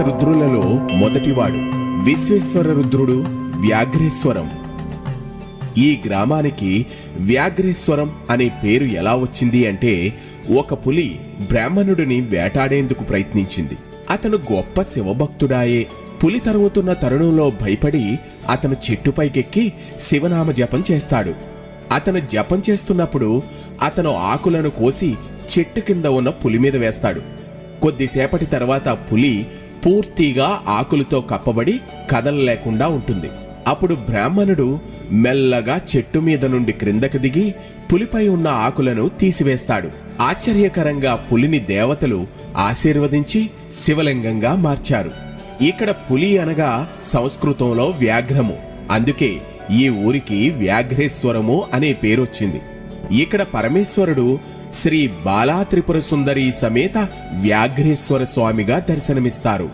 రుద్రులలో మొదటివాడు విశ్వేశ్వర రుద్రుడు వ్యాఘ్రేశ్వరం. ఈ గ్రామానికి వ్యాఘ్రేశ్వరం అనే పేరు ఎలా వచ్చింది అంటే ఒక పులి బ్రాహ్మణుడిని వేటాడేందుకు ప్రయత్నించింది. అతను గొప్ప శివభక్తుడాయే. పులి తరుముతున్న తరుణంలో భయపడి అతను చెట్టుపైకెక్కి శివనామ జపం చేస్తాడు. అతను జపం చేస్తున్నప్పుడు అతను ఆకులను కోసి చెట్టు కింద ఉన్న పులి మీద వేస్తాడు. కొద్దిసేపటి తర్వాత పులి పూర్తిగా ఆకులతో కప్పబడి కదలలేకుండా ఉంటుంది. అప్పుడు బ్రాహ్మణుడు మెల్లగా చెట్టు మీద నుండి క్రిందకు దిగి పులిపై ఉన్న ఆకులను తీసివేస్తాడు. ఆశ్చర్యకరంగా పులిని దేవతలు ఆశీర్వదించి శివలింగంగా మార్చారు. ఇక్కడ పులి అనగా సంస్కృతంలో వ్యాఘ్రము. అందుకే ఈ ఊరికి వ్యాఘ్రేశ్వరము అనే పేరొచ్చింది. ఇక్కడ పరమేశ్వరుడు శ్రీ బాలా త్రిపుర సుందరి సమేత వ్యాఘ్రేశ్వర స్వామిగా దర్శనమిస్తారు.